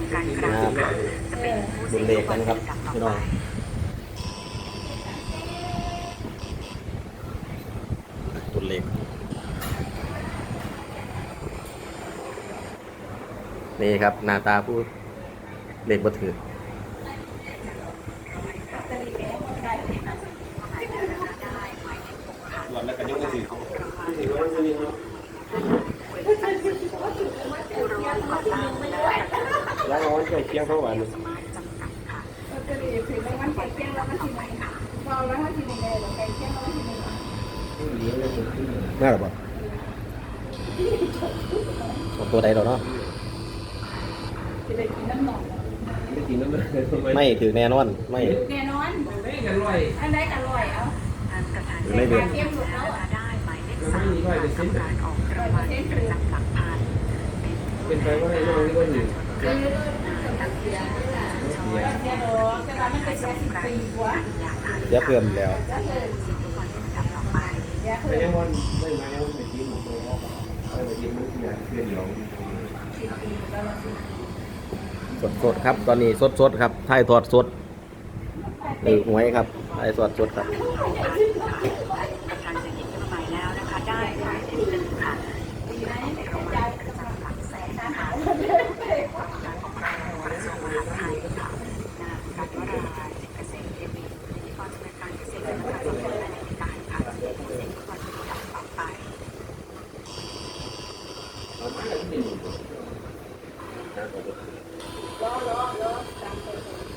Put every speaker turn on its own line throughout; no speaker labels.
ของการกลางค่ะจะเป็นผู้
บุญเลขกันครับพี่น้องบุญเลขนี่ครับหน้าตาผู้เล็กบัถือ
วันแล้วกันยังไม่ถึง
แล้วร้อน ใกล้เคียงเท่าไหร่
สามารถจำกัดค่ะ
ก็ดีถือรางวัลไก่เคียงแล้วมันทีไหนพอแล้วมันทีไหนเลยไก่เคียงแล้วมันทีไหน
น่าหรอปะเอาตัวใดเราเนาะ
ได้กินหนอง
ไม่กินน้ำมัน
ไม่ถือแน่นอน ไม่
แน่นอน
ไม่กันร่อย
อันไหนอร่อยเอา
ท่านประธาน
ไม่เดือด
เตรียมหลุดแล้วได้หมายเลขสามค่ะทำการออกรางวัลประจำหลักพัน
เป็นไปว่าไอ้น้องนี่ก็ถึง
คือตักเสียเสียดอกแต่ว่ามันเป็นเสี ยสิบปีกว่า
เดี๋ยวเพิ่มแล้ว
จะเลยเดี๋ยว
แต่
คือ
ยังวันไม่มายังไม่กินหมูตัวเขาไปกินมื้อเดียเพื่อนเดียว
สิบปีแล้วเราสิ
สดสดๆครับ ตอนนี้สดสดๆครับถ่ายทอดสดหรือหวยครับถ่ายทอดสดครับ
ประธานจะหยิบขึ้นมาแล้วนะคะได้ค่ะ
ปีไหน
ในรางวัลประจำหลักแสนนะคะการปกครองกระทรวงมหาดไทยค่ะนางรัตวราจิตเกษตรเทวีพิธีกรสำนักการเกษตรและการสำนักงานในการค่ะเกษตรกรที่ดับต่อไป
เอามาแล้วที่หนึ่ง
รอรอรอ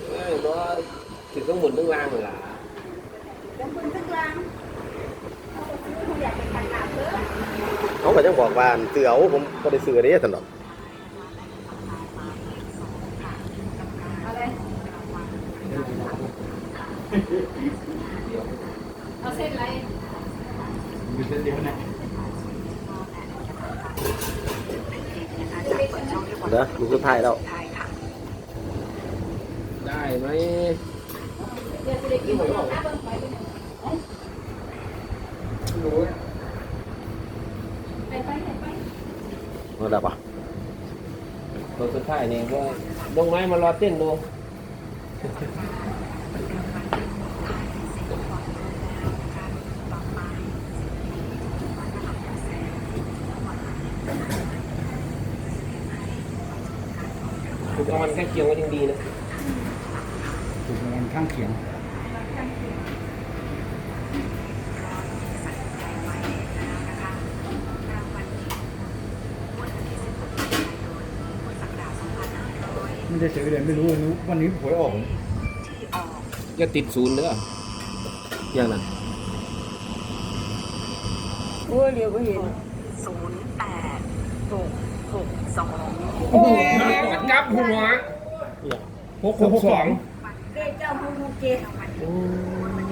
เออก็ถึ
ง เรียกว่า
เด้อลูกสุดท้ายแล้ว
ไทยค่ะ
ได้ไหม
เดี๋ยวจะได้กินหมดแล้วนะเบิ่งไปเป็นหนึ่ง
รู้
ไปไปไปไป
เอาได้ปะ
ตัวสุดท้ายนี่ก็ดงไม้มารอเต้นดู ถูกรางวัลแค่เคียงก็ยังดีนะ
ถูกรางวัลข้างเคียงไม่ได้เสียเลยไม่รู้รู้วันนี้หวยออก
ที่ออก
จะติดศูนย์เด้อ
ยังนั้น
โอ้ยเดี๋ยวก็เห็น
ศูนย์แปดหก หกสอง
โอ้ยกลับหัวหกหกสอง
เกเจ้าพูมูเก
รางวัลที่